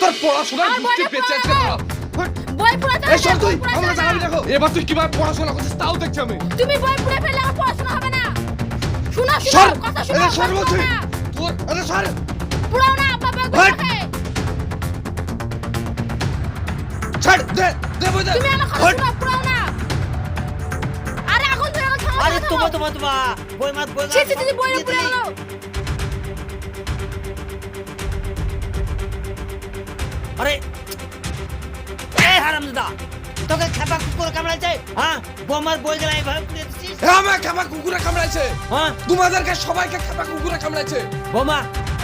তোর পড়াশোনার বুদ্ধি বেঁচে আছে পড়াবো। বই পুরাতে এই শোন তুই আমরা জানাবি দেখো। এবার তুই কীভাবে পড়াশোনা করছিস তাও দেখছি আমি। তুমি বই পুরে ফেললে আমার পড়াশোনা হবে না। শোনো সর! কথা শোনো এদের সর বলছি। তোর আরে সর! পুরাও না আব্বা বই ছাড় দে দে বই দে। তুমি আমার কথা হট! না। আরে এখন আরে। তোমা তোমা তোমা বই মাত বই ছি ছি বই আরে। এ হারামজাদা তোকে খেপা কুকুর কামড়াইছে? হ্যাঁ? বোমার বই গেলা এইভাবে পুড়িয়ে দিছিস? এ আমার খাবা কুকুরে কামড়াইছে। হ্যাঁ? তোমাদেরকে সবাইকে খাবা কুকুরে কামড়াইছে। বোমা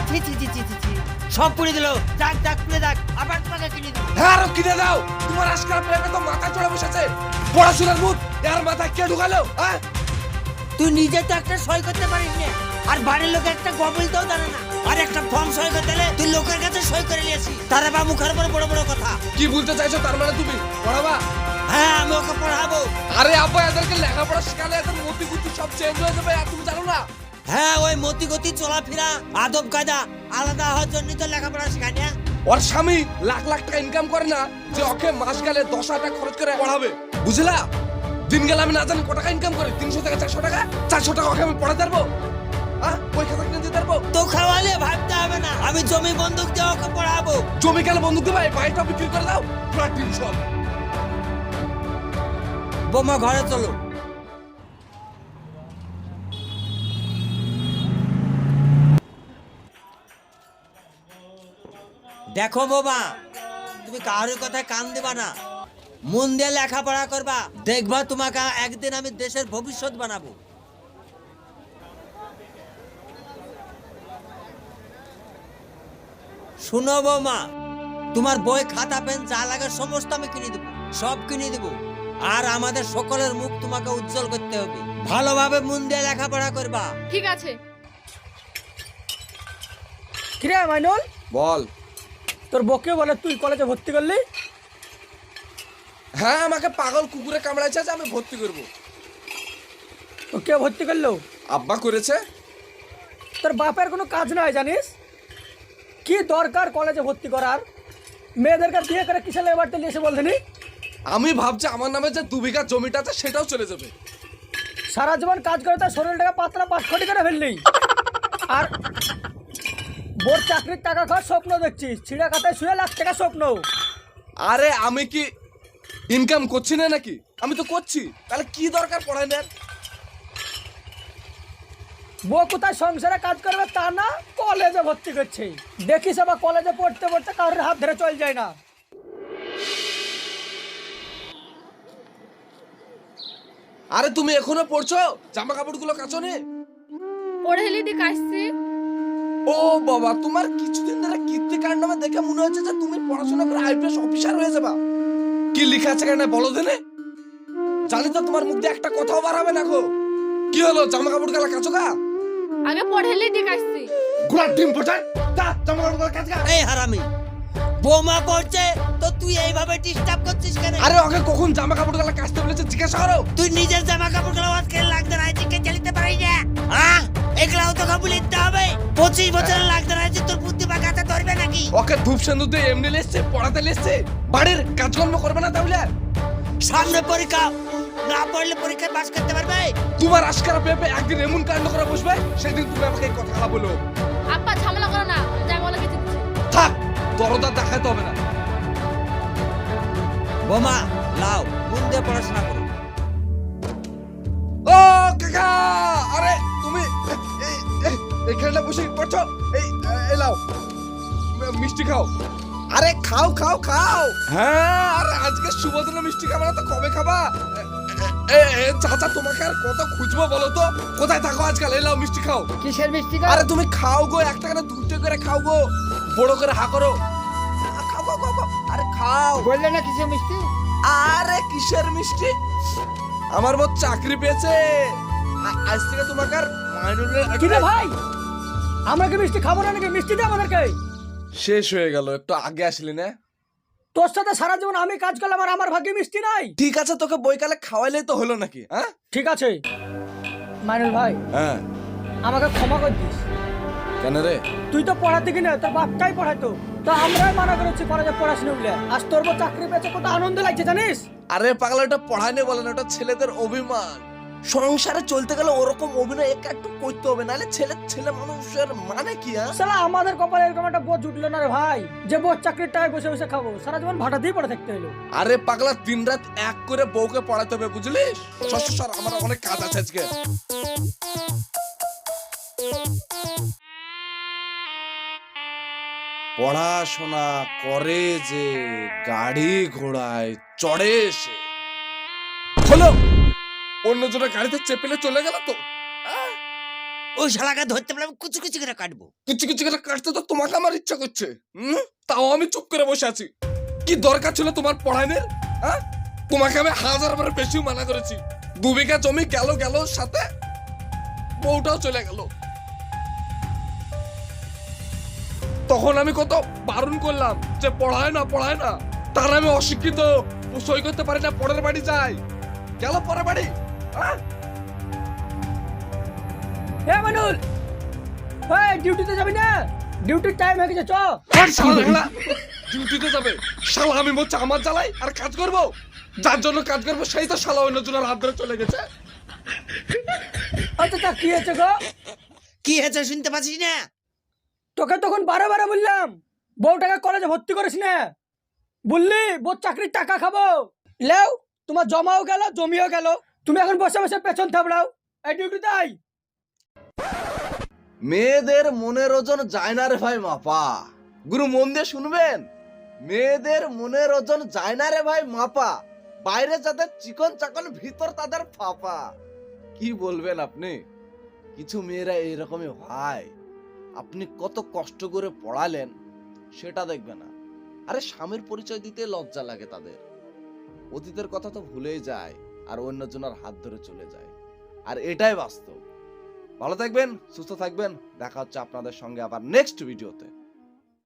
ছি ছি ছি ছি ছি ছি। সব পুড়ে দিল। যাক যাক পুড়ে যাক। আবার তোমাকে কিনে দিল হ্যাঁ আরও কিনে দাও। তোমার আজকাল প্রেমে তো মাথা চড়ে বসেছে। পড়াশোনার ভূত এর মাথা কে ঢুকালো হ্যাঁ? তুই নিজে তো একটা সই করতে পারিস না। আর বাড়ির লোক একটা গবলতেও জানে না। আর একটা ফর্ম সই করতে হলে তুই লোকের কাছে সই করে নিয়েছিস তারা বা মুখের উপর বড় বড় কথা। কি বলতে চাইছো তার মানে তুমি? পড়াবা? হ্যাঁ আমি ওকে পড়াবো। আরে আব্বা এদেরকে লেখাপড়া শেখালে এদের মতি বুদ্ধি সব চেঞ্জ হয়ে যাবে আর তুমি জানো না? হ্যাঁ ওই মতি গতি চলাফেরা আদব কায়দা আলাদা হওয়ার জন্য তো লেখাপড়া শেখায় না। ওর স্বামী লাখ লাখ টাকা ইনকাম করে না যে ওকে মাস গেলে দশ হাজার টাকা খরচ করে পড়াবে। বুঝলা? দিন গেলে আমি না জানি কত টাকা ইনকাম করি তিনশো টাকা চারশো টাকা? চারশো টাকা ওকে আমি পড়াতে পারব? হ্যাঁ? ওই কিনে দিতে পারব? তো খাওয়ালে ভাবতে হবে না আমি জমি বন্দুক দিয়ে ওকে পড়াবো। জমি গেলে বন্ধুকে ভাই বাড়িটা বিক্রি করে দাও পুরা টিউশন বোমা ঘরে চলো দেখো বোমা তুমি কারোর কথায় কান দেবা না। মন দিয়ে লেখাপড়া করবা দেখবা তোমাকে একদিন আমি দেশের ভবিষ্যৎ বানাবো। শুনো বৌমা তোমার বই খাতা পেন যা লাগে সমস্ত আমি কিনে দেবো সব কিনে দেবো। আর আমাদের সকলের মুখ তোমাকে উজ্জ্বল করতে হবে। ভালোভাবে মন দিয়ে লেখাপড়া করবা। ঠিক আছে। কিরে মাইনুল? বল। তোর বকে বলে তুই কলেজে ভর্তি করলি? হ্যাঁ আমাকে পাগল কুকুরে কামড়াইছে যে আমি ভর্তি করব। তো কে ভর্তি করল? আব্বা করেছে। তোর বাপের কোনো কাজ নাই জানিস? কি দরকার কলেজে ভর্তি করার? মেয়েদেরকে বিয়ে করে কিসে লেগে বাড়তে এসে বলছিনি আমি ভাবছি আমার নামে যে দু বিঘা জমিটা আছে সেটাও চলে যাবে। সারা জীবন কাজ করে তার শরীরটাকে পাতলা পাটখটি করে ফেললি। আর বোর চাকরির টাকা খাওয়ার স্বপ্ন দেখছিস ছিঁড়া কাতায় শুয়ে লাখ টাকা স্বপ্ন। আরে আমি কি ইনকাম করছি না নাকি? আমি তো করছি। তাহলে কি দরকার পড়ায় নেন বউ কোথায় সংসারে কাজ করবে তা না? কলেজে ভর্তি করছে। দেখিস আবার কলেজে পড়তে পড়তে কারোর হাত ধরে চল যায় না। আরে তুমি এখনও পড়ছো? জামা কাপড়গুলো কাচো নে? পড়ে হেলি দিয়ে কাশছি ও বাবা তোমার কিছুদিন ধরে কীর্তি কাণ্ডমে দেখে মনে হচ্ছে যে তুমি পড়াশোনা করে আইপিএস অফিসার হয়ে যাবা। কি লেখা আছে কেন বলো দেনে জানি তো তোমার মুখ দিয়ে একটা কথাও বার হবে না গো। কি হলো জামা কাপড় গালা কাচো গা? আগে পড়ে হেলি দিয়ে কাশছি ঘোড়ার ডিম পোটার যা জামা কাপড় গালা কাচ গা। এই হারামি বোমা পড়ছে তো তুই এইভাবে ডিস্টার্ব করছিস কেন? আরে ওকে কখন জামা কাপড় গালা কাচতে বলেছে জিজ্ঞাসা করো। তুই নিজের জামা কাপড়গুলো আজকে লাগতে না আজকে চালিতে পারি না হ্যাঁ এগুলাও তো কাবুল দিতে হবে। পঁচিশ বছর লাগতে ওকে ধূপ সেন্দুর দিয়ে এমনি লেসছে পড়াতে লেসছে বাড়ির কাজকর্ম করবে না তাহলে? আর? সামনে পরীক্ষা না পড়লে পরীক্ষায় পাস করতে পারবে? তোমার আজকারা পেপে একদিন এমন কাণ্ড করে বসবে সেদিন তুমি আমাকে কথা বলো। আব্বা ঝামেলা করো না যা বলে কিছু থাক দরদা দেখাতে হবে না। বোমা লাও মন দিয়ে পড়াশোনা করো। ও কাকা আরে তুমি এই এই- এইখানটা বসে পড়ছো? এই এই লাও মিষ্টি খাও। আরে খাও খাও খাও। হ্যাঁ আরে আজকে শুভ দিনে মিষ্টি খাবে না তো কবে খাবা? চাচা তোমাকে আর কত খুঁজবো বলো তো? কোথায় থাকো আজকাল? এই লাও মিষ্টি খাও। কিসের মিষ্টি আরে তুমি খাও গো একটা করে দুটো করে খাও গো। বড় করে হা করো। খাও খাও খাও খাও। আরে খাও। বললে না কিসের মিষ্টি? আরে কিসের মিষ্টি? আমার মত চাকরি পেয়েছে। আজ থেকে তোমাকে আর মাইনুলের কিরে ভাই? আমরা কি মিষ্টি খাব না নাকি? মিষ্টি দে আমাদেরকে। শেষ হয়ে গেল একটু আগে আসলি না? তোর সাথে সারা জীবন আমি কাজ করলাম আর আমার ভাগ্যে মিষ্টি নাই? ঠিক আছে তোকে বইকালে খাওয়াইলেই তো হলো নাকি হ্যাঁ? ঠিক আছে। মাইনুল ভাই হ্যাঁ। আমাকে ক্ষমা করে দিস। কেন রে? তুই তো পড়াতে কি না তোর বাপটাই পড়াইতো তো। আমরাই মানা করেছি কলেজে পড়াশোনা বলে আজ তোর চাকরি পেয়েছে কত আনন্দ লাগছে জানিস? আরে পাগলা ওটা পড়ায়নি বলেন ওটা ছেলেদের অভিমান। সংসারে চলতে গেলে ওরকম অভিনয় একা একটু করতে হবে নাহলে ছেলে ছেলে মানুষের মানে কি হ্যাঁ? সালা আমাদের কপালে এরকম একটা বোধ জুটলো না রে ভাই। যে বোধ চাকরির টাকায় বসে বসে খাব সারা জীবন ভাটা দিয়ে পড়ে থাকতে হলো আরে পাগলা দিন রাত এক করে বউকে পড়াতে হবে বুঝলিস? সর আমার অনেক কাজ আছে আজকে। পড়াশোনা করে যে গাড়ি ঘোড়ায় চড়ে সে। অন্যজনের গাড়িতে চেপেলে চলে গেল তো। আহ, ওই শালাকে ধরতে পারলে আমি কুচি কুচি করে কাটবো। কিছু কিছু করে কাটতে তো তোমাকে আমার ইচ্ছা করছে। হুম? তাও আমি চুপ করে বসে আছি। কি দরকার ছিল তোমার পড়াইনের হ্যাঁ? তোমাকে আমি হাজার বার বেশি মানা করেছি। দু বিঘা জমি গেল গেল সাথে বউটাও চলে গেল। তখন আমি কত বারণ করলাম যে পড়ায় না পড়ায় না। তার আমি অশিক্ষিত সই করতে পারি না পরের বাড়ি যাই। গেল পরের বাড়ি? হ্যাঁ হে মানুল। এই ডিউটিতে যাবি না? ডিউটির টাইম হয়ে গেছে চ। ডিউটিতে যাবে। শালা আমি বলছি আমার জ্বালাই আর কাজ করব? যার জন্য কাজ করব সেই তো শালা অন্য জনের হাত ধরে চলে গেছে। আচ্ছা তা কি হয়েছে গো? কি হয়েছে শুনতে পাচ্ছিস না? তোকে তখন বারে বারে বললাম। বউটাকে কলেজে ভর্তি করিস না। বললি বউ চাকরির টাকা খাব। লেও তোমার জমাও গেল জমিও গেল। তুমি এখন বসে বসে পেছন থাবড়াও। এই ডিউটিতে আই মেয়েদের মনের ওজন যায় না রে ভাই মাপা। গুরু, মন দিয়ে শুনবেন? মেয়েদের মনের ওজন যায় না রে ভাই মাপা। বাইরে যাদের চিকন চাকন, ভিতর তাদের ফাপা। কি বলবেন আপনি? কিছু মেয়েরা এইরকমই হয়। আপনি কত কষ্ট করে পড়ালেন, সেটা দেখবে না। আরে স্বামীর পরিচয় দিতে লজ্জা লাগে তাদের। অতীতের কথা তো ভুলেই যায়। আর অন্যজনের হাত ধরে চলে যায়। আর এটাই বাস্তব। ভালো থাকবেন, সুস্থ থাকবেন। দেখা হচ্ছে আপনাদের সঙ্গে আবার নেক্সট ভিডিওতে